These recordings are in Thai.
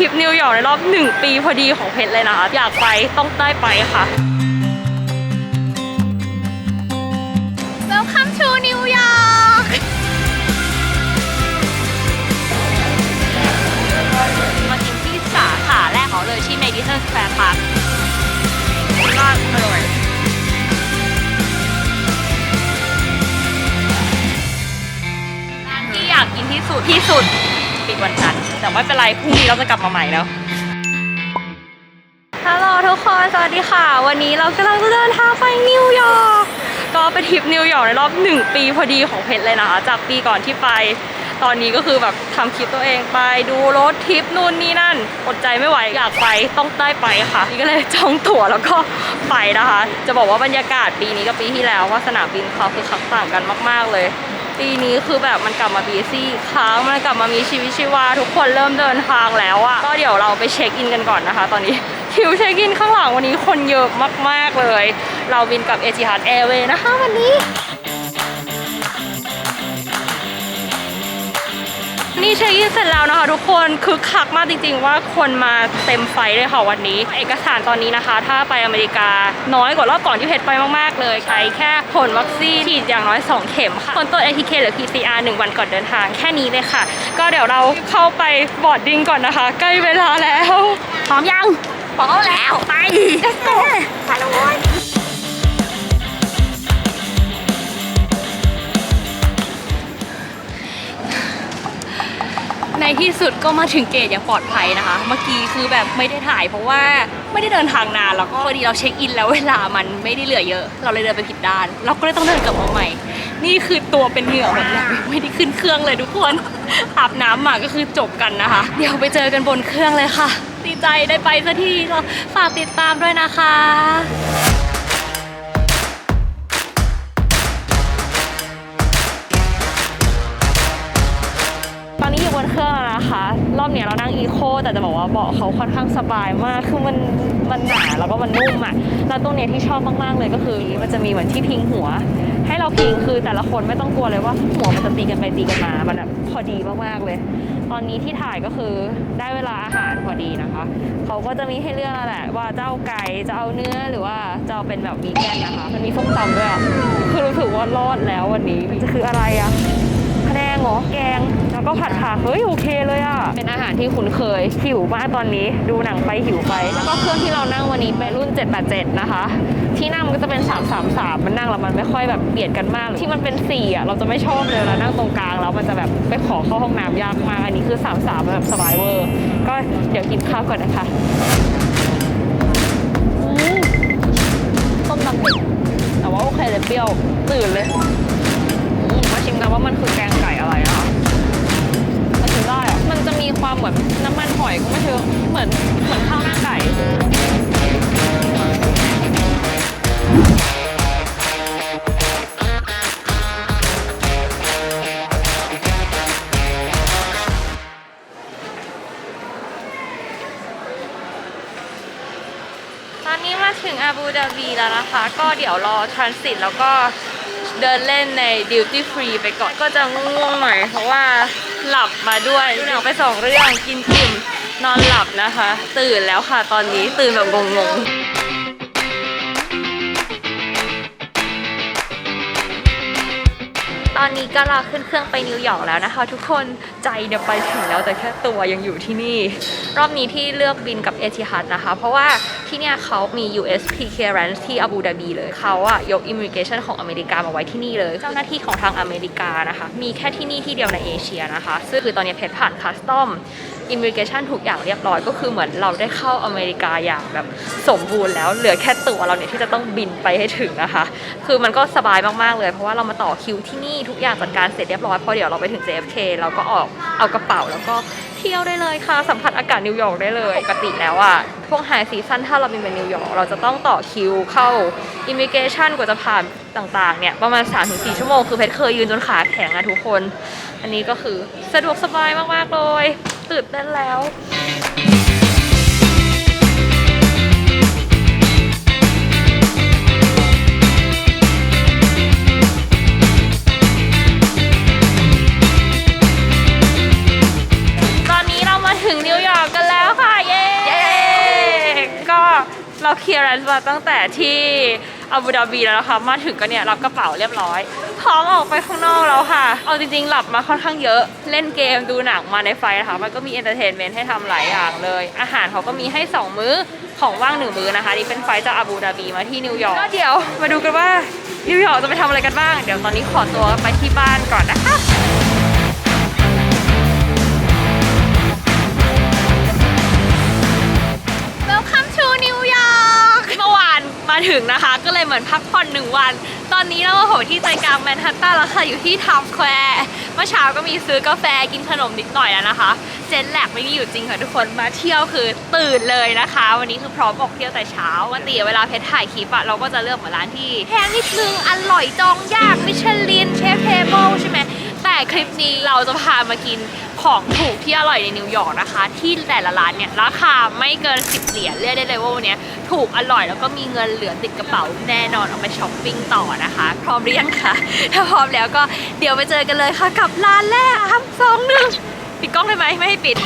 ทริปนิวยอร์กในรอบ 1 ปีพอดีของเพชรเลยนะคะ อยากไปต้องได้ไปค่ะ Welcome to New York มากินที่สาขาแรกของเลยที่ Madison Square Park ก็อร่อยร้านที่อยากกินที่สุดที่สุด วันจันทร์แต่ไม่เป็นไรพรุ่งนี้เราจะกลับมาใหม่แล้วฮัลโหลทุกคนสวัสดีค่ะ วันนี้เรากำลังจะเดินทางไปนิวยอร์กก็เป็นทริปนิวยอร์กในรอบ 1 ปีพอดีของเพชรเลยนะคะจากปีก่อนที่ไป ตอนนี้ก็คือแบบทำคลิปตัวเองไปดูรถทริปนู่นนี่นั่นอดใจไม่ไหวอยากไปต้องได้ไปค่ะนี่ก็เลยจองตั๋วแล้วก็ไปนะคะ จะบอกว่าบรรยากาศปีนี้กับปีที่แล้วว่าสนามบินเขาคือคักต่างกันมาก ๆเลย ปีนี้คือแบบมันกลับมาบีซี่ครั้งมันกลับมามีชีวิตชีวา ทุกคนเริ่มเดินทางแล้วอะก็เดี๋ยวเราไปเช็คอินกันก่อนนะคะ ตอนนี้คิวเช็คอินข้างหลังวันนี้คนเยอะมากๆเลย เราบินกับ e t i h a d Airways นะคะวันนี้ นี่เช็คอินเสร็จแล้วนะคะ ทุกคนคือคักมากจริง ๆ ว่าคนมาเต็มไฟเลยค่ะวันนี้ เอกสารตอนนี้นะคะ ถ้าไปอเมริกาน้อยกว่ารอบก่อนที่เพชรไปมากๆเลย ใช้แค่ผลวัคซีนฉีดอย่างน้อย 2 เข็มค่ะผลตรวจ ATK หรือ PCR 1 วันก่อนเดินทางแค่นี้เลยค่ะ ก็เดี๋ยวเราเข้าไปบอร์ดดิ้งก่อนนะคะ ใกล้เวลาแล้วพร้อมยังพร้อมแล้วไป let's go ไปเลยใน ที่สุดก็มาถึงเกตอย่างปลอดภัยนะคะ เมื่อกี้คือแบบไม่ได้ถ่ายเพราะว่าไม่ได้เดินทางนานแล้วก็พอดีเราเช็คอินแล้วเวลามันไม่ได้เหลือเยอะ เราเลยเดินไปผิดด้าน เราก็เลยต้องเดินกลับมาใหม่ นี่คือตัวเป็นเหงื่อหมดเลยไม่ได้ขึ้นเครื่องเลยทุกคนอาบน้ำมาก็คือจบกันนะคะ เดี๋ยวไปเจอกันบนเครื่องเลยค่ะดีใจได้ไปสักทีเราฝากติดตามด้วยนะคะ อบเนี้ยเรานั่งอีโคแต่จะบอกว่าเบาะเขาค่อนข้างสบายมากคือมันมันหนาแล้วก็มันนุ่มอะแล้วตรงเนี้ยที่ชอบมากๆเลยก็คือมันจะมีเหมือนที่พิงหัว ให้เราพิงคือแต่ละคนไม่ต้องกลัวเลยว่าหัวมันจะตีกันไปตีกันมามันแบบพอดีมากๆเลย ตอนนี้ที่ถ่ายก็คือได้เวลาอาหารพอดีนะคะเขาก็จะมีให้เลือกแหละว่าจะเอาไก่จะเอาเนื้อหรือว่าจะเอาเป็นแบบวีแกนนะคะ มันมีส้มตำด้วยอะคือรู้สึกว่ารอดแล้ววันนี้จะคืออะไรอะพะ แนงเหรอแกง แล้วก็ผัดผักเฮ้ยโอเคเลยอะเป็นอาหารที่คุ้นเคย หิวมากตอนนี้ ดูหนังไปหิวไป แล้วก็เครื่องที่เรานั่งวันนี้เป็นรุ่น 787 นะคะ ที่นั่งมันก็จะเป็น 333 มันนั่งแล้วมันไม่ค่อยแบบเบียดกันมาก ที่มันเป็น4อะเราจะไม่ชอบเลยแล้วนั่งตรงกลางแล้วมันจะแบบไปขอเข้าห้องน้ำยากมาก อันนี้คือ 33มันแบบสบายเวอร์ ก็เดี๋ยวกินข้าวก่อนนะคะอืมต้มตำเด็กแต่ว่าโอเคเลยเปรี้ยวตื่นเลยอืมมาชิมกัน ว่ามันคือแกงไก่อะไรอะมันชิมได้อะมันจะมีความเหมือนน้ำมันหอยก็ไม่เชิงเหมือนเหมือนข้าวหน้าไก่ตอนนี้มาถึงอาบูดาบีแล้วนะคะ ก็เดี๋ยวรอทรานสิตแล้วก็ เดินเล่นในดิวตี้ฟรีไปก่อนก็จะง่วงๆหน่อย เพราะว่าหลับมาด้วยดูหนังไปสองเรื่องกินกิ่มนอนหลับนะคะ ตื่นแล้วค่ะตอนนี้ตื่นแบบงงๆตอนนี้ก็รอขึ้นเครื่องไปนิวยอร์กแล้วนะคะทุกคน ใจเนี่ยไปถึงแล้วแต่แค่ตัวยังอยู่ที่นี่ รอบนี้ที่เลือกบินกับเอทิฮัดนะคะ เพราะว่าที่เนี่ยเขามี USP clearance ที่อาบูดาบีเลยเขาอะยก immigration ของอเมริกามาไว้ที่นี่เลย เจ้าหน้าที่ของทางอเมริกานะคะ มีแค่ที่นี่ที่เดียวในเอเชียนะคะ ซึ่งคือตอนนี้เพชรผ่านคัสตอมอิมิเกชันทุกอย่างเรียบร้อยก็คือเหมือนเราได้เข้าอเมริกาอย่างแบบสมบูรณ์แล้วเหลือแค่ตัวเราเนี่ยที่จะต้องบินไปให้ถึงนะคะ คือมันก็สบายมาก ๆ เลย เพราะว่าเรามาต่อคิวที่นี่ทุกอย่างจัดการเสร็จเรียบร้อยพอเดี๋ยวเราไปถึง JFK เราก็ออกเอากระเป๋าแล้วก็เที่ยวได้เลยค่ะ สัมผัสอากาศนิวยอร์กได้เลย ปกติแล้วอะพวกไฮซีซั่นถ้าเราบินไปนิวยอร์กเราจะต้องต่อคิวเข้าอิมิเกชันกว่าจะผ่านต่างๆเนี่ย ประมาณ 3-4 ชั่วโมง คือเพชรเคยยืนจนขาแข็งอะทุกคน อันนี้ก็คือสะดวกสบายมากๆเลย ตื่นเต้นแล้วตอนนี้เรามาถึงนิวยอร์กกันแล้ว ตั้งแต่ที่อาบูดาบีแล้วนะคะมาถึงก็เนี่ยรับกระเป๋าเรียบร้อยพร้อมออกไปข้างนอกแล้วค่ะ เอาจริงๆ หลับมาค่อนข้างเยอะ เล่นเกมดูหนังมาในไฟล์นะคะ มันก็มีเอนเตอร์เทนเมนต์ให้ทำหลายอย่างเลย อาหารเขาก็มีให้ 2 มื้อของว่างหนึ่งมื้อนะคะ นี่เป็นไฟล์จากอาบูดาบีมาที่นิวยอร์กก็เดี๋ยวมาดูกันว่านิวยอร์กจะไปทำอะไรกันบ้าง เดี๋ยวตอนนี้ขอตัวไปที่บ้านก่อนนะคะ มาถึงนะคะ ก็เลยเหมือนพักผ่อนหนึ่งวัน ตอนนี้เราโหที่ใจกลางแมนฮัตตันแล้วค่ะอยู่ที่ไทม์สแควร์เมื่อเช้าก็มีซื้อกาแฟกินขนมนิดหน่อยแล้วนะคะเจนแลกไม่มีอยู่จริงค่ะทุกคนมาเที่ยวคือตื่นเลยนะคะ วันนี้คือพร้อมออกเที่ยวแต่เช้าปกติเวลาเพชรถ่ายคลิปอะเราก็จะเลือกเหมือนร้านที่แพงนิดนึงอร่อยจองยากมิชลินเชฟเทเบิลใช่ไหมแต่คลิปนี้เราจะพามากิน ของถูกที่อร่อยในนิวยอร์กนะคะ ที่แต่ละร้านเนี่ยราคาไม่เกิน 10 เหรียญเรียกได้เลยว่าวันนี้ถูกอร่อยแล้วก็มีเงินเหลือติดกระเป๋าแน่นอนเอาไปช้อปปิ้งต่อนะคะ พร้อมหรือยังคะถ้าพร้อมแล้วก็เดี๋ยวไปเจอกันเลยค่ะกับร้านแรกสองหนึ่งปิดกล้องได้ไหมไม่ให้ปิด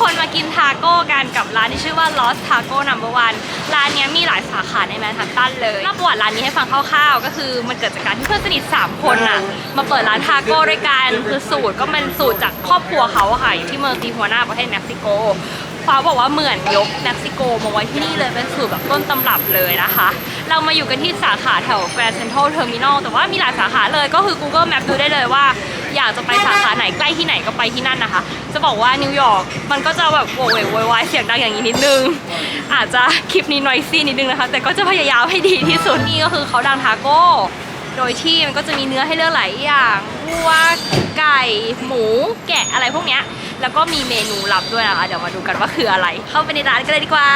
คนมากินทาโก้กันกับร้านที่ชื่อว่า Lost Taco Number One ร้านเนี้ยมีหลายสาขาในแมนฮัตตันเลยเล่าประวัติร้านนี้ให้ฟังคร่าวๆ ก็คือมันเกิดจากการที่เพื่อนสนิท 3 คนน่ะ มาเปิดร้านทาโก้ด้วยกัน คือสูตรก็เป็นสูตรจากครอบครัวเขาอะค่ะอยู่ที่เมืองตีหัวหน้าประเทศเม็กซิโกฟ้าบอกว่าเหมือนยกเม็กซิโกมาไว้ที่นี่เลยเป็นสูตรแบบต้นตำรับเลยนะคะ เรามาอยู่กันที่สาขาแถว Grand Central Terminal แต่ว่ามีหลายสาขาเลยก็คือ Google Map ดูได้เลยว่า อยากจะไปสาขาไหนใกล้ที่ไหนก็ไปที่นั่นนะคะ จะบอกว่านิวยอร์กมันก็จะแบบโวยวายโวยวายเสียงดังอย่างนี้นิดนึง อาจจะคลิปนี้นอยซี่นิดนึงนะคะ แต่ก็จะพยายามให้ดีที่สุดนี่ก็คือเขาดังทาโก้โดยที่มันก็จะมีเนื้อให้เลือกหลายอย่างวัวไก่หมูแกะอะไรพวกเนี้ยแล้วก็มีเมนูลับด้วยนะคะเดี๋ยวมาดูกันว่าคืออะไร เข้าไปในร้านกันเลยดีกว่า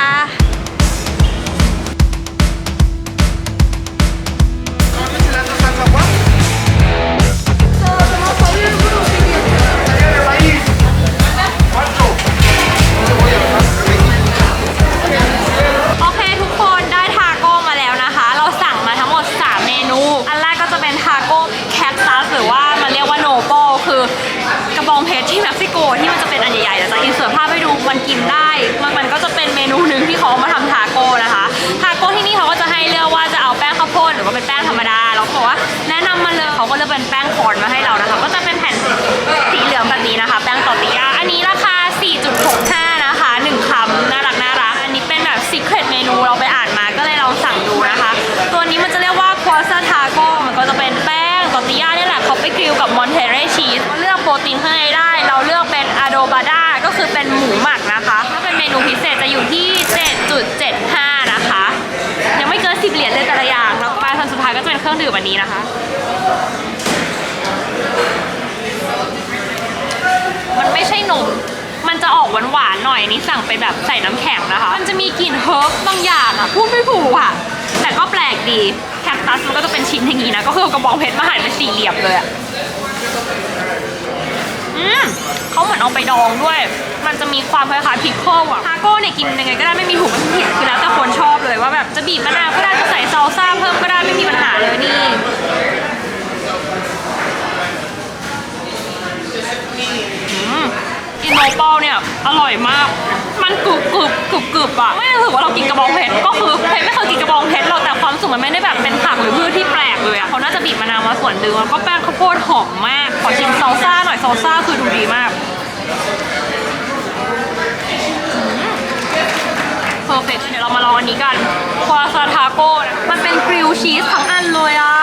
เขาก็เลือกเป็นแป้งคอนมาให้เรานะคะ ก็จะเป็นแผ่นสีเหลืองแบบนี้นะคะ แป้งตอร์ติยา อันนี้ราคา 4.65 นะคะหนึ่งคำน่ารักน่ารัก อันนี้เป็นแบบ secret เมนูเราไปอ่านมาก็เลยลองสั่งดูนะคะ ตัวนี้มันจะเรียกว่า q u a s a taco มันก็จะเป็นแป้งตอร์ติยาเนี่ยแหละเขาไปกริลกับมอนเทเรชีสเลือกโปรตีนข้างในได้ เราเลือกเป็น adobada ก็คือเป็นหมูหมักนะคะ ถ้าเป็นเมนูพิเศษจะอยู่ที่ 7.75 นะคะ ยังไม่เกิน 10 เหรียญเลยแต่ละอย่างแล้วก็ไปคนสุดท้ายก็จะเป็นเครื่องดื่มอันนี้นะคะ มันไม่ใช่นม มันจะออกหวานๆหน่อยอันนี้สั่งไปแบบใส่น้ำแข็งนะคะ มันจะมีกลิ่นเฮิร์บบางอย่างอะพูดไม่ถูกอะแต่ก็แปลกดีแคคตัสมันก็จะเป็นชิ้นอย่างนี้นะ ก็คือกระบองเพชรมาหั่นเป็นสี่เหลี่ยมเลยอะอืมเขาเหมือนเอาไปดองด้วย มันจะมีความคล้ายๆพิคเกิลอะทาโก้เนี่ยกินยังไงก็ได้ไม่มีถูกไม่มีผิดคือแล้วแต่คนชอบเลยว่าแบบจะบีบมะนาวก็ได้จะใส่ซอลซ่าเพิ่มก็ได้ไม่มีปัญหาเลยนี่ กินโนเป้าเนี่ย อยมาก มันกรุบกรุบกรุบกรุบอะไม่รู้สึกว่าเรากินกระบองเพชรก็คือเพชรไม่เคยกินกระบองเพชรหรอกแต่ความสุขมันไม่ได้แบบเป็นผักหรือพืชที่แปลกเลยอะเขาน่าจะบีบมะนาวมาส่วนหนึ่งแล้วก็แป้งข้าวโพดหอมมากขอชิมซอลซ่าหน่อยซอลซ่าคือดูดีมากเพอร์เฟกเดี๋ยวเรามาลองอันนี้กันควาซาทาโก้มันเป็นกริลชีสทั้งอันเลยอะ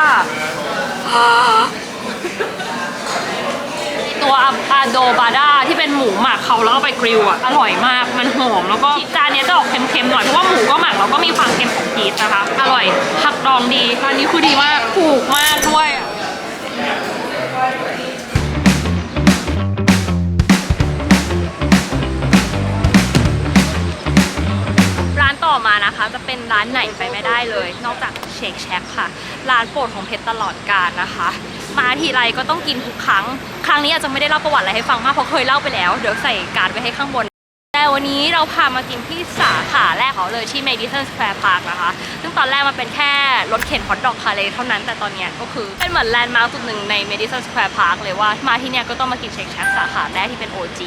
ตัวอะโดบาดาที่เป็นหมูหมักเขาแล้วก็ไปกริลอะอร่อยมากมันหอมแล้วก็จานนี้จะออกเค็มๆหน่อยเพราะว่าหมูก็หมักแล้วก็มีความเค็มของชีสนะคะอร่อยผักดองดีร้านนี้คือดีมากถูกมากด้วยร้านต่อมานะคะจะเป็นร้านไหนไปไม่ได้เลย นอกจากเชคแชคค่ะ ร้านโปรดของเพชรตลอดกาลนะคะ มาทีไรก็ต้องกินทุกครั้ง ครั้งนี้อาจจะไม่ได้เล่าประวัติอะไรให้ฟังมากเพราะเคยเล่าไปแล้ว เดี๋ยวใส่การ์ดไว้ให้ข้างบน แต่วันนี้เราพามากินที่สาขาแรกของเราเลยที่ Madison Square Park นะคะ ซึ่งตอนแรกมันเป็นแค่รถเข็นฮอทดอกคาเลเท่านั้น แต่ตอนเนี้ยก็คือเป็นเหมือนแลนด์มาร์คจุดหนึ่งใน Madison Square Park เลยว่ามาที่เนี่ยก็ต้องมากินเชคแช็คสาขาแรกที่เป็น OG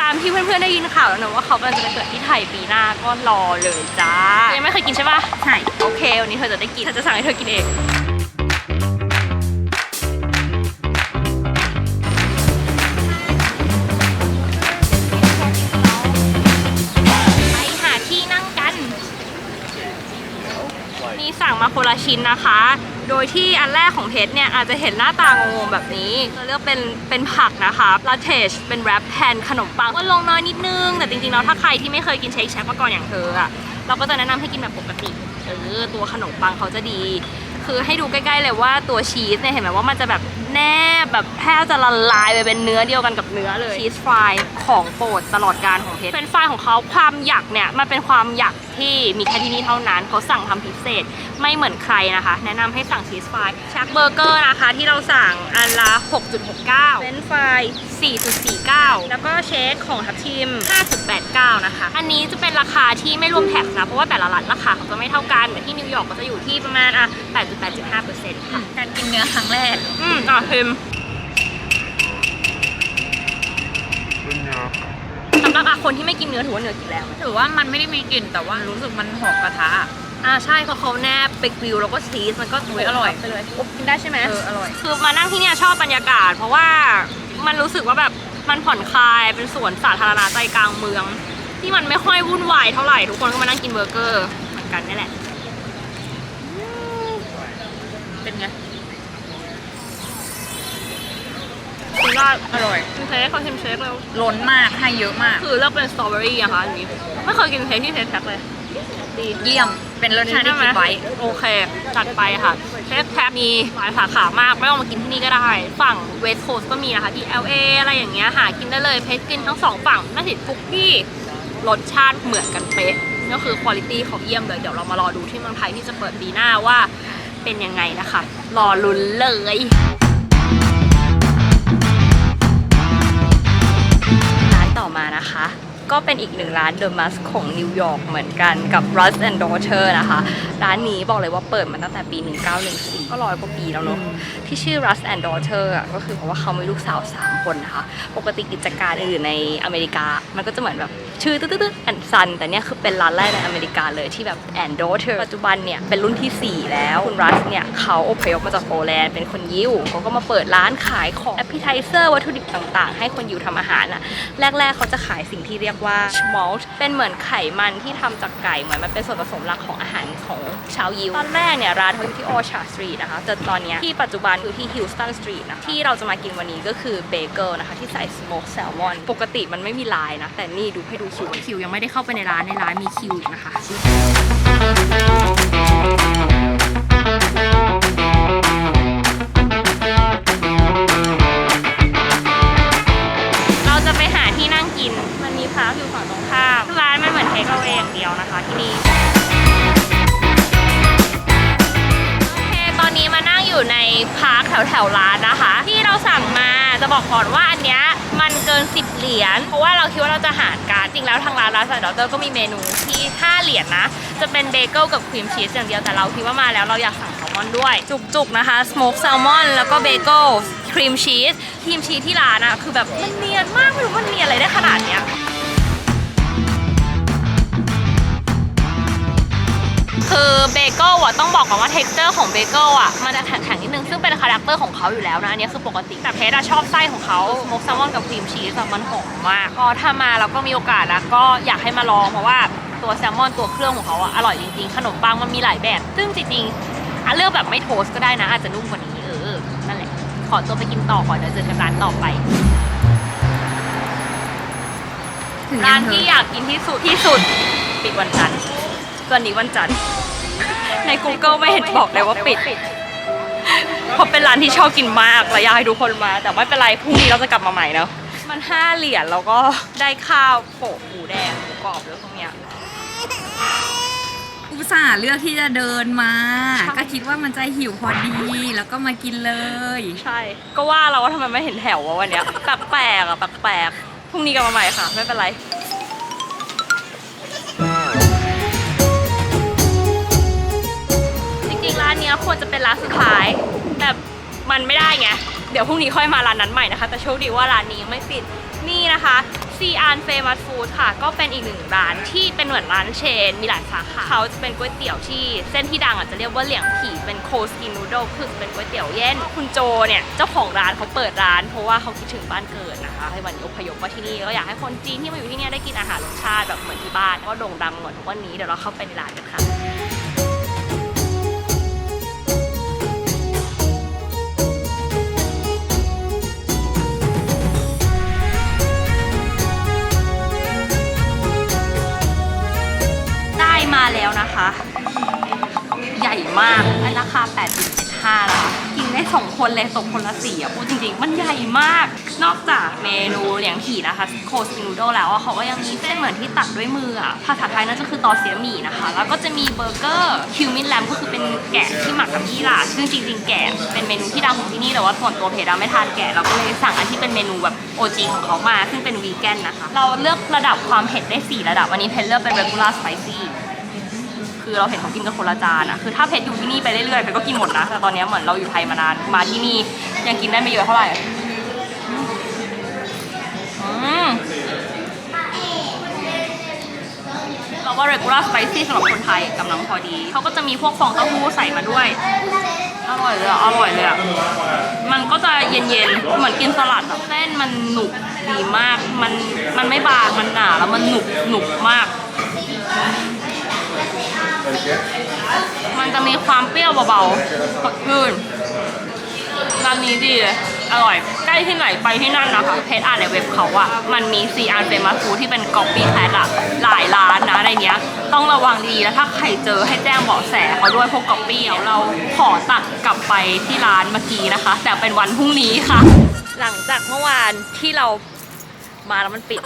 ตามที่เพื่อนๆได้ยินข่าวแล้วนะว่าเขากำลังจะไปเปิดที่ไทยปีหน้าก็รอเลยจ้ายังไม่เคยกินใช่ปะใช่โอเควันนี้เธอจะได้กินเธอจะสั่งให้เธอกินเอง มาคนละชิ้นนะคะ โดยที่อันแรกของเพชรเนี่ยอาจจะเห็นหน้าตางงๆแบบนี้เราเลือกเป็นเป็นผักนะคะลาเทชเป็นแรปแทนขนมปังวันลงน้อยนิดนึง แต่จริงๆแล้วถ้าใครที่ไม่เคยกินเชคแช็คมาก่อนอย่างเธออะเราก็จะแนะนำให้กินแบบปกติเออตัวขนมปังเขาจะดี คือให้ดูใกล้ๆเลยว่าตัวชีสเนี่ยเห็นไหมว่ามันจะแบบ แนบแบบแทบจะละลายไปเป็นเนื้อเดียวกันกับเนื้อเลยชีสฟรายของโปรดตลอดการของเพชรเป็นฟรายของเขาความหยักเนี่ยมันเป็นความหยักที่มีแค่ที่นี่เท่านั้นเขาสั่งทำพิเศษไม่เหมือนใครนะคะ แนะนำให้สั่งชีสฟรายชักเบอร์เกอร์นะคะที่เราสั่งอันละ 6.69เป็นฟราย4.49 แล้วก็เชคของทับทิม 5.89 นะคะ อันนี้จะเป็นราคาที่ไม่รวมแท็กนะ เพราะว่าแต่ละร้านราคาเขาจะไม่เท่ากันแต่ที่นิวยอร์กก็จะอยู่ที่ประมาณอะ8.85%ค่ะการกินเนื้อครั้งแรก อืมอะพิมสำหรับอะคนที่ไม่กินเนื้อถือว่าเนื้อกินแล้วถือว่ามันไม่ได้มีกลิ่นแต่ว่ารู้สึกมันหอมกระทะอ่าใช่เพราะเขาแนบไปกริลแล้วก็ชีสมันก็อุ๊ยอร่อยไปเลยโอ้กินได้ใช่ไหมเอออร่อยคือมานั่งที่เนี่ยชอบบรรยากาศ เพราะว่ามันรู้สึกว่าแบบมันผ่อนคลายเป็นสวนสาธารณะใจกลางเมือง ที่มันไม่ค่อยวุ่นวายเท่าไหร่ทุกคนก็มานั่งกินเบอร์เกอร์เหมือนกันนี่แหละ เป็นไง คุณว่าอร่อยชิมเค้กเขาชิมเค้กเร็วล้นมากให้เยอะมาก คือเลือกเป็นสตรอเบอรี่อะค่ะอันนี้ไม่เคยกินเค้กที่เค้กแพ็คเลยดีเยี่ยมเป็นรสชาติที่คิดไว้โอเคจัดไปค่ะเชฟแทบมีหลายสาขามากไม่ต้องมากินที่นี่ก็ได้ ฝั่งเวสต์โคสต์ก็มีนะคะที่ LA อะไรอย่างเงี้ยหากินได้เลยเพชรกินทั้งสองฝั่งน่าสิทุกที่รสชาติเหมือนกันเป๊ะก็คือคุณภาพเขาเยี่ยมเลยเดี๋ยวเรามารอดูที่เมืองไทยที่จะเปิดปีหน้าว่าเป็นยังไงนะคะ รอลุ้นเลย มานะคะ ก็เป็นอีกหนึ่งร้าน The Must ของนิวยอร์กเหมือนกันกับ Russ and Daughter นะคะ ร้านนี้บอกเลยว่าเปิดมาตั้งแต่ปี 1914 ก็ร้อยกว่าปีแล้วเนอะที่ชื่อ Russ and Daughter อะก็คือเพราะว่าเขามีลูกสาว 3 คนนะคะ ปกติกิจการอื่นในอเมริกา มันก็จะเหมือนแบบชื่อตึ๊ดๆ and son แต่เนี่ยคือเป็นร้านแรกในอเมริกาเลยที่แบบ and daughter ปัจจุบันเนี่ยเป็นรุ่นทีสี่ 4 แล้ว คุณรัสเนี่ยเขาอพยพมาจากโปแลนด์เป็นคนยิวเขาก็มาเปิดร้านขายของ appetizer วัตถุดิบต่างๆ ให้คนยิวทำอาหารอะแรกๆเขาจะขายสิ่งที่เรียกว่า schmaltz เป็นเหมือนไขมันที่ทำจากไก่เหมือนมันเป็นส่วนผสมหลักของอาหารของชาวยิวตอนแรกเนี่ยร้านเขาอยู่ที่ Orchard Street นะคะแต่ตอนนี้ที่ปัจจุบันอยู่ที่ Houston Street นะคะที่เราจะมากินวันนี้ก็คือเบเกิลนะคะที่ใส่ smoked salmon ปกติมันไม่มีลายนะ แต่นี่ดูให้ดูคิวคิวยังไม่ได้เข้าไปในร้านในร้านมีคิวอีกนะคะ เทคเอาเอย่างเดียวนะคะที่นี่ โอเค ตอนนี้มานั่งอยู่ในพาร์คแถวแถวร้านนะคะ ที่เราสั่งมาจะบอกก่อนว่าอันเนี้ยมันเกิน 10 เหรียญ เพราะว่าเราคิดว่าเราจะหารกันจริงแล้วทางร้านร้านสายดอเตอร์ก็มีเมนูที่ 5 เหรียญนะ จะเป็นเบเกิลกับครีมชีสอย่างเดียวแต่เราคิดว่ามาแล้วเราอยากสั่งแซลมอนด้วย จุกๆนะคะสโมกแซลมอนแล้วก็เบเกิลครีมชีสครีมชีสที่ร้านอะคือแบบมันเนียนมากไม่รู้มันเนียนอะไรได้ขนาดเนี้ย คือเบเกิลอะต้องบอกก่อนว่า t e x t อร์ของเบเกิลอะมันจะแข็งๆนิดนึงซึ่งเป็นคาแรคเตอร์ของเขาอยู่แล้วนะอันนี้คือปกติแต่เพชรอะชอบไส้ของเขาสโมกแซลมอนกับครีมชีสอะมันหอมมากก็ถ้ามาแล้วก็มีโอกาสแล้วก็อยากให้มาลองเพราะว่าตัวแซลมอนตัวเครื่องของเขาอะอร่อยจริงๆ ขนมปังมันมีหลายแบบ ซึ่งจริงๆอะเลือกแบบไม่โทสต์ก็ได้นะ อาจจะนุ่มกว่านี้เออนั่นแหละ ขอตัวไปกินต่อก่อนเดี๋ยวเจอกันร้านต่อไป ถึงร้ายันงเธที่ออยากกินที่สุดที่สุดปิดวันจันทร์วันนี้วันจันทร์ ใน Google ไม่เห็นบอกเลยว่าปิด เพราะเป็นร้านที่ชอบกินมากและอยากให้ทุกคนมา แต่ไม่เป็นไรพรุ่งนี้เราจะกลับมาใหม่เนาะมันห้าเหรียญแล้วก็ได้ข้าวโปะหมูแดงหมูกรอบด้วยพวกเนี้ย อุตส่าห์เลือกที่จะเดินมา ใช่ ก็คิดว่ามันจะหิวพอดี แล้วก็มากินเลย ใช่ ก็ว่าเราว่าทำไมไม่เห็นแถววะวันเนี้ยแปลกๆอะแปลกๆพรุ่งนี้กลับมาใหม่ค่ะ ไม่เป็นไรานนี้ควรจะเป็นร้านสุดท้าย แต่มันไม่ได้ไง เดี๋ยวพรุ่งนี้ค่อยมาร้านนั้นใหม่นะคะ แต่โชคดีว่าร้านนี้ยังไม่ปิด นี่นะคะซีอานเฟมัสฟู้ดค่ะ ก็เป็นอีกหนึ่งร้านที่เป็นเหมือนร้านเชน มีหลายสาขาเขาจะเป็นก๋วยเตี๋ยวที่เส้นที่ดังอาจจะเรียกว่าเหลียงผีเป็นโคสกินนูโดคือเป็นก๋วยเตี๋ยวเย็นคุณโจเนี่ยเจ้าของร้านเขาเปิดร้าน เพราะว่าเขาคิดถึงบ้านเกิดนะคะ ให้วันอพยพมาที่นี่ก็อยากให้คนจีนที่มาอยู่ที่นี่ได้กินอาหารรสชาติแบบเหมือนที่บ้านก็โด่งดังเหมือนทุกวันนี้เดี๋ยวเราเข้าไปในร้านกันค่ะ ใหญ่มาก อันราคา 8.75แล้วกินได้สองคนเลยตกคนละสี่อะพูดจริงๆ มันใหญ่มาก นอกจากเมนูเหลียงผีนะคะ โคสินูโดแล้วอะเขาก็ยังมีเส้นเหมือนที่ตักด้วยมืออะภาษาไทยน่าจะคือตอเสียหมี่นะคะ แล้วก็จะมีเบอร์เกอร์คิวมินแลมก็คือเป็นแกะที่หมักกับยี่หร่าซึ่งจริงๆ แกะเป็นเมนูที่ดังของที่นี่แต่ว่าส่วนตัวเพจเราไม่ทานแกะเราก็เลยสั่งอันที่เป็นเมนูแบบโอจีของเขามาซึ่งเป็นวีแกนนะคะ เราเลือกระดับความเผ็ดได้สี่ระดับ อันนี้เพจเลือกเป็น regular spicy คือเราเห็นเขากินกันคนละจานอะคือถ้าเพชรอยู่ที่นี่ไปเรื่อยๆเพชรก็กินหมดนะแต่ตอนนี้เหมือนเราอยู่ไทยมานานมาที่นี่ยังกินได้ไม่เยอะเท่าไหร่อืมเราว่า regular spicy สำหรับคนไทยกำลังพอดี เขาก็จะมีพวกฟองเต้าหู้ใส่มาด้วย อร่อยเลยอะอร่อยเลยอะมันก็จะเย็นๆ เหมือนกินสลัดอะเส้นมันหนุบดีมาก มันมันไม่บาง มันหนาแล้วมันหนุบหนุบมาก มันจะมีความเปรี้ยวเบาๆสดชื่นร้านนี้ดีเลยอร่อย ใกล้ที่ไหนไปที่นั่นนะคะเพจอ่านในเว็บเขาอะมันมีซีอาร์เฟมาฟูที่เป็นก๊อปปี้แพทอะหลายร้านนะในเนี้ย ต้องระวังดีแล้วถ้าใครเจอให้แจ้งเบาะแสเขาด้วยพวกก๊อปปี้เดี๋ยวเราขอตัดกลับไปที่ร้านเมื่อกี้นะคะ แต่เป็นวันพรุ่งนี้ค่ะ หลังจากเมื่อวานที่เรามาแล้วมันปิด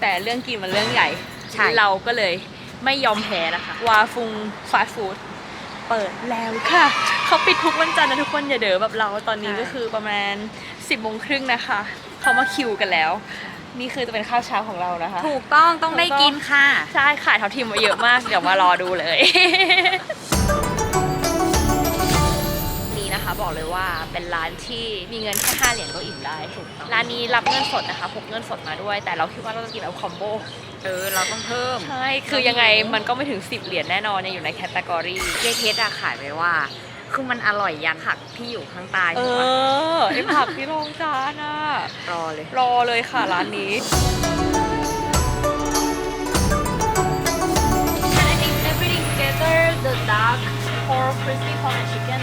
แต่เรื่องกินมันเรื่องใหญ่ใช่เราก็เลย ไม่ยอมแพ้นะคะ วาฟุงฟาสต์ฟู้ดเปิดแล้วค่ะ เขาปิดทุกวันจันทร์นะทุกคนอย่าเด๋อแบบเราตอนนี้ก็คือประมาณ 10บโมงครึ่งนะคะเขามาคิวกันแล้ว นี่คือจะเป็นข้าวเช้าของเรานะคะ ถูกต้องต้องได้กินค่ะ ใช่ขายเท่าทีมมาเยอะมาก เดี๋ยวมารอดูเลย นี่นะคะบอกเลยว่าเป็นร้านที่มีเงินแค่5เหรียญก็อิ่มได้ร้านนี้รับเงินสดนะคะพกเงินสดมาด้วย แต่เราคิดว่าเราจะกินแบบคอมโบ เออเราต้องเพิ่ม ใช่ คือยังไงมันก็ไม่ถึง 10 เหรียญแน่นอนเนี่ยอยู่ในแคตตากรีเยเทสอะขายไว้ว่า คือมันอร่อยยันผักที่อยู่ข้างใต้เอถูกปะอไอผักที่โรงจานอะรอเลย รอเลยค่ะร้านนี้ And I think everything together the duck or crispy corn and chicken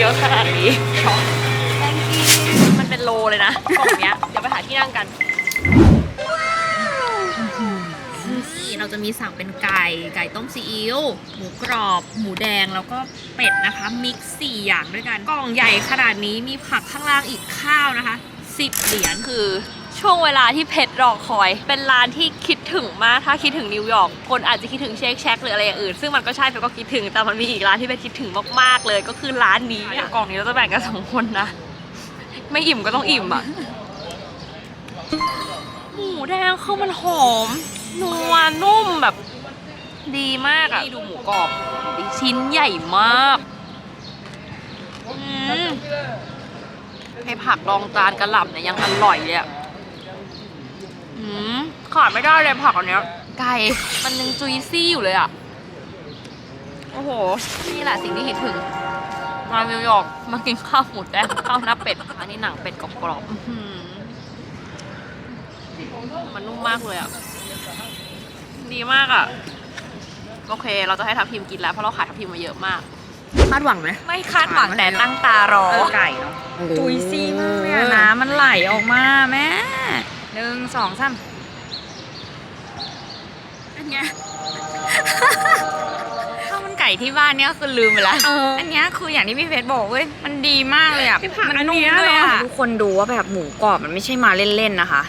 เยอะขนาดนี้ช็อก thank you มันเป็นโลเลยนะกล่องเนี้ยเดี๋ยวไปหาที่นั่งกันนี่เราจะมีสั่งเป็นไก่ไก่ต้มซีอิ๊วหมูกรอบ หมูแดงแล้วก็เป็ดนะคะ มิกซ์สี่อย่างด้วยกัน กล่องใหญ่ขนาดนี้มีผักข้างล่างอีกข้าวนะคะ10เหรียญคือ ช่วงเวลาที่เพชรรอคอย เป็นร้านที่คิดถึงมาก ถ้าคิดถึงนิวยอร์กคนอาจจะคิดถึงเชคแชกหรืออะไรอย่างอื่น ซึ่งมันก็ใช่เพชรก็คิดถึง แต่มันมีอีกร้านที่เพชรคิดถึงมากๆเลย ก็คือร้านนี้เดี๋ยวกล่องนี้เราจะแบ่งกันสองคนนะ ไม่อิ่มก็ต้องอิ่มอะ หมูแดงคือมันหอม นัวนุ่มแบบดีมากอะ นี่ดูหมูกรอบ ชิ้นใหญ่มากอืมไอผักรองจานกระหล่ำเนี่ยยังอร่อยเลยอะอืม ขาดไม่ได้เลยผักอันเนี้ยไก่มันยังจุยซี่อยู่เลยอะ โอ้โห นี่แหละสิ่งที่คิดถึง มานิวยอร์กมากินข้าวหมูแดงข้าวหน้าเป็ด อันนี้หนังเป็ดกรอบๆอื้อหือมันนุ่มมากเลยอะ ดีมากอะ โอเค เราจะให้ทัพทีมกินแล้ว เพราะเราขายทัพทีมมาเยอะมาก คาดหวังไหมไม่คาดหวังแต่ตั้งตารอเออไก่เนาะ จุยซี่มากเลยอะน้ำมันไหลออกมาแม่หนึ่งสองสาม ไงข้าวมันไก่ที่บ้านเนี่ยคือลืมไปแล้วอันนี้คืออย่างที่พี่เพชรบอกเว้ยมันดีมากเลยอะมันนุ่มเลยออะทุกคนดูว่าแบบหมูกรอบมันไม่ใช่มาเล่นๆนะคะ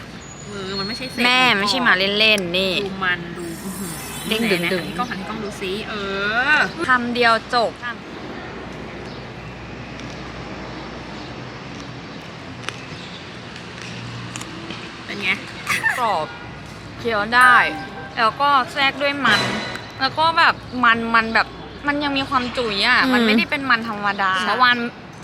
มือมันไม่ใช่เศษแม่ไม่ใช่มาเล่นๆนี่ ดูมันดูเด้งดึงดึง ไหนๆก็หันกล้องดูซิเออคำเดียวจบ เป็นไงกรอบเคี้ยวได้ แล้วก็แทรกด้วยมัน แล้วก็แบบมันมันแบบมันยังมีความจุ๋ยอะ อืมมันไม่ได้เป็นมันธรรมดาใช่แล้ววัน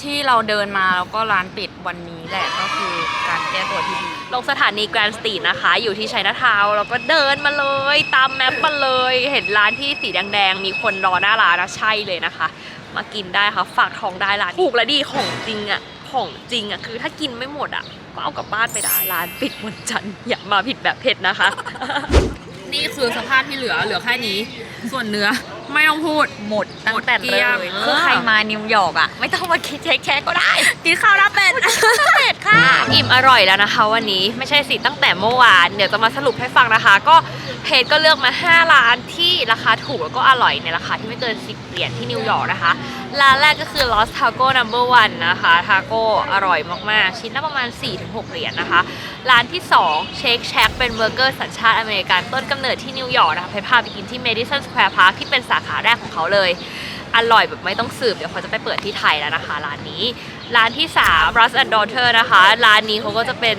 ที่เราเดินมาแล้วก็ร้านปิดวันนี้แหละก็คือการแก้ตัวที่ดีลงสถานีแกรนด์สตรีทนะคะ อยู่ที่ชัยนาทาวน์แล้วก็เดินมาเลย ตามแมปมาเลย เห็นร้านที่สีแดงๆ มีคนรอหน้าร้านนะใช่เลยนะคะ มากินได้ค่ะ ฝากท้องได้ร้านถูกและดีของจริงอะของจริงอะคือถ้ากินไม่หมดอะก็เอากลับบ้านไปได้ร้านปิดวันจันทร์อย่ามาผิดแบบเผ็ดนะคะ นี่คือสภาพที่เหลือเหลือแค่นี้ ส่วนเนื้อไม่ต้องพูด หมดตั้งแต่หมดเกลี้เริ่ยมงคือใครมานิวยอร์กอะ ไม่ต้องมาคิดเช็คแค่ก็ได้กินข้าวราเป็ด เป็ดค่ะ อิ่มอร่อยแล้วนะคะวันนี้ไม่ใช่สิตั้งแต่เมื่อวาน เดี๋ยวจะมาสรุปให้ฟังนะคะ ก็เพจก็เลือกมา 5 ร้านที่ราคาถูกแล้วก็อร่อยในราคาที่ไม่เกิน 10เหรียญที่นิวยอร์กนะคะร้านแรกก็คือ Lost Taco Number One นะคะทาโก้อร่อยมากๆ ชิ้นละประมาณ 4-6 เหรียญนะคะ ร้านที่ 2 Shake Shack เป็นเบอร์เกอร์สัญชาติอเมริกันต้นกำเนิดที่นิวยอร์กนะคะเพจพาไปกินที่ Madison Square แพร์พาร์คที่เป็นสาขาแรกของเขาเลย อร่อยแบบไม่ต้องสืบ เดี๋ยวเขาจะไปเปิดที่ไทยแล้วนะคะ ร้านนี้ ร้านที่3 Rust and Daughter นะคะ ร้านนี้เขาก็จะเป็น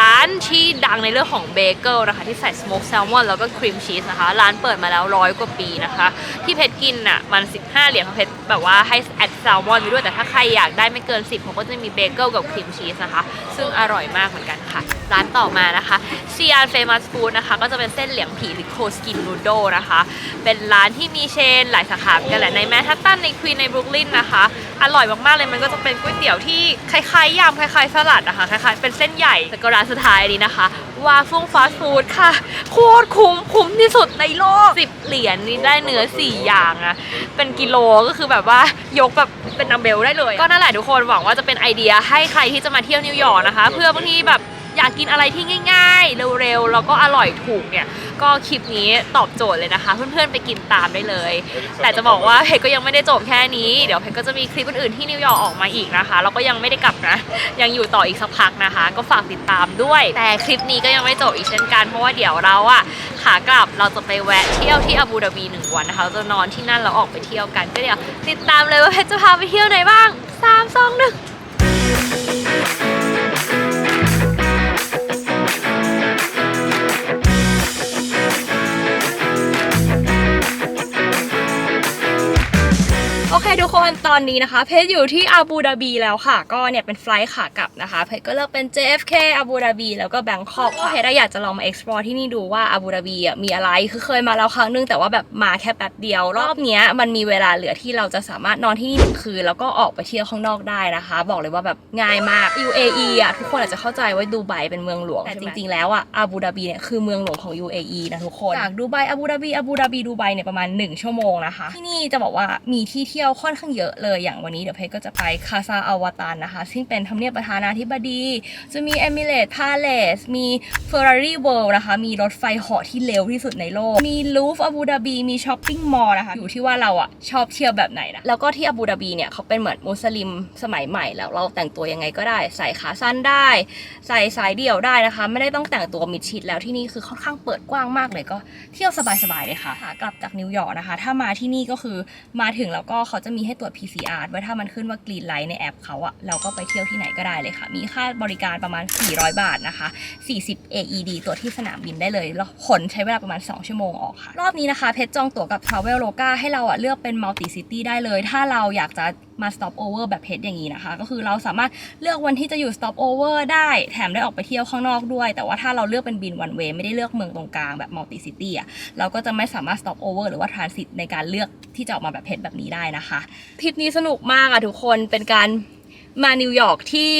ร้านที่ดังในเรื่องของเบเกิลนะคะ ที่ใส่สโมกแซลมอนแล้วก็ครีมชีสนะคะ ร้านเปิดมาแล้วร้อยกว่าปีนะคะ ที่เพชรกินอะมัน 15 เหรียญเพราะเพชรแบบว่าให้แอดแซลมอนไปด้วยแต่ถ้าใครอยากได้ไม่เกิน 10เขาก็จะมีเบเกิลกับครีมชีสนะคะ ซึ่งอร่อยมากเหมือนกันค่ะ ร้านต่อมานะคะซีอ n นเฟมัสฟูดนะคะก็จะเป็นเส้นเหลียงผีหรือโคสกินนูโดนะคะ เป็นร้านที่มีเชนหลายสาขาเหมือนกันแหละในแมนฮัตตันในควีนในบรุกลินนะคะ อร่อยมากๆเลยมันก็จะเป็นก๋วยเตี๋ยวที่คล้ายๆยำคล้ายๆสลัดนะคะคล้ายๆเป็นเส้นใหญ่แล้วก็ร้านสุดท้ายนี้นะคะวาฟุ้งฟาสต์ฟู้ดค่ะ โคตรคุ้มคุ้มที่สุดในโลก 10 เหรียญนี่ได้เนื้อ 4 อย่างอะเป็นกิโลก็คือแบบว่ายกแบบเป็นดัมเบลได้เลย ก็นั่นแหละทุกคนหวังว่าจะเป็นไอเดียให้ใครที่จะมาเที่ยวนิวยอร์กนะคะ เพื่อบางทีแบบ อยากกินอะไรที่ง่าย ๆ เร็วๆแล้วก็อร่อยถูกเนี่ยก็คลิปนี้ตอบโจทย์เลยนะคะ เพื่อนๆไปกินตามได้เลย แต่จะบอกว่าเพจก็ยังไม่ได้จบแค่นี้เดี๋ยวเพจก็จะมีคลิปอื่นๆที่นิวยอร์กออกมาอีกนะคะแล้วก็ยังไม่ได้กลับนะ ยังอยู่ต่ออีกสักพักนะคะ ก็ฝากติดตามด้วย แต่คลิปนี้ก็ยังไม่จบอีกเช่นกันเพราะว่าเดี๋ยวเราอะขากลับเราจะไปแวะเที่ยวที่อาบูดาบีหนึ่งวันนะคะจะนอนที่นั่นแล้วออกไปเที่ยวกันก็เดี๋ยวติดตามเลยว่าเพจจะพาไปเที่ยวไหนบ้าง3 2 1 โอเคทุกคนตอนนี้นะคะ เพชรอยู่ที่อาบูดาบีแล้วค่ะ ก็เนี่ยเป็นไฟลท์ขากลับนะคะ เพชรก็เลือกเป็น JFK อาบูดาบีแล้วก็แบงคอกเพชรอยากจะลองมา explore ที่นี่ดูว่าอาบูดาบีอะมีอะไรคือเคยมาแล้วครั้งนึงแต่ว่าแบบมาแค่แป๊บเดียว รอบเนี้ยมันมีเวลาเหลือที่เราจะสามารถนอนที่นี่หนึ่งคืนแล้วก็ออกไปเที่ยวข้างนอกได้นะคะ บอกเลยว่าแบบง่ายมาก UAE อะทุกคนอาจจะเข้าใจว่าดูไบเป็นเมืองหลวงแต่จริงๆแล้วอะอาบูดาบีเนี่ยคือเมืองหลวงของ UAE นะทุกคนจากดูไบอาบูดาบีอาบูดาบีดูไบเนี่ยประมาณ 1 ชั่วโมงนะคะที่นี่จะบอกว่ามีที่เที่ยวค่อนข้างเยอะเลยอย่างวันนี้เดี๋ยวเพชรก็จะไปคาซาอวตารนะคะ ซึ่งเป็นทำเนียบประธานาธิบดี จะมี e m i r a t e Palace มี Ferrari World นะคะ มีรถไฟเหาะที่เร็วที่สุดในโลก มีลูฟอาบูดาบีมีช้อปปิ้งมอลล์นะคะ อยู่ที่ว่าเราอะชอบเที่ยวแบบไหนนะแล้วก็ที่อาบูดาบีเนี่ยเขาเป็นเหมือนมุสลิมสมัยใหม่แล้วเราแต่งตัวยังไงก็ได้ ใส่ขาสั้นได้ ใส่สายเดี่ยวได้นะคะ ไม่ได้ต้องแต่งตัวมิดชิดแล้วที่นี่คือค่อนข้างเปิดกว้างมากเลยก็เที่ยวสบายๆเลยค่ะกลับจากนิวยอร์กนะคะ ถ้ามาที่นี่ก็คือมาถึงแล้วก็เขาจะมีให้ตรวจ PCR ไว้ถ้ามันขึ้นว่ากรีนไลท์ในแอปเขาอะเราก็ไปเที่ยวที่ไหนก็ได้เลยค่ะ มีค่าบริการประมาณ 400 บาทนะคะ 40 AED ตรวจที่สนามบินได้เลย แล้วขนใช้เวลาประมาณ 2 ชั่วโมงออกค่ะ รอบนี้นะคะ เพชรจองตั๋วกับ Travel Loca ให้เราอะเลือกเป็น Multi City ได้เลย ถ้าเราอยากจะ มา stop over แบบเพชรอย่างนี้นะคะ ก็คือเราสามารถเลือกวันที่จะอยู่ stop over ได้แถมได้ออกไปเที่ยวข้างนอกด้วย แต่ว่าถ้าเราเลือกเป็นบิน one way ไม่ได้เลือกเมืองตรงกลางแบบ multi city อะเราก็จะไม่สามารถ stop over หรือว่า transit ในการเลือกที่จะออกมาแบบเพชรแบบนี้ได้นะคะทริปนี้สนุกมากอะทุกคนเป็นการมานิวยอร์กที่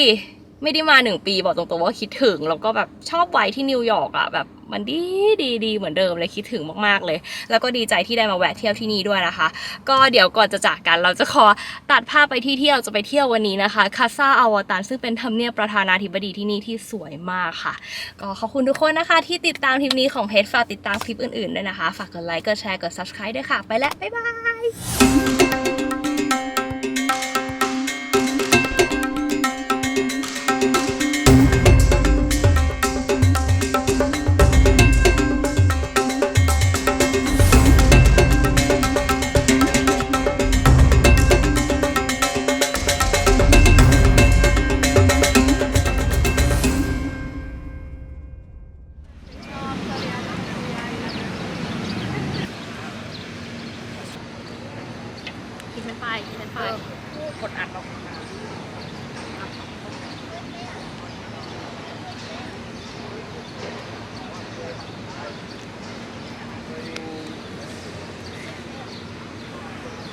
ไม่ได้มาหนึ่งปีบอกตรงๆว่าคิดถึง แล้วก็แบบชอบไว้ที่นิวยอร์กอะแบบมันดีดีดีเหมือนเดิมเลยคิดถึงมากๆเลย แล้วก็ดีใจที่ได้มาแวะเที่ยวที่นี่ด้วยนะคะ ก็เดี๋ยวก่อนจะจากกันเราจะขอตัดภาพไปที่ที่เราจะไปเที่ยววันนี้นะคะคาซาอวตารซึ่งเป็นทำเนียบประธานาธิบดีที่นี่ที่สวยมากค่ะ ก็ขอบคุณทุกคนนะคะ ที่ติดตามคลิปนี้ของเพจฝากติดตามคลิปอื่นๆด้วยนะคะ ฝากกดไลค์กดแชร์กด subscribe ด้วยค่ะ ไปแล้วบ๊ายบาย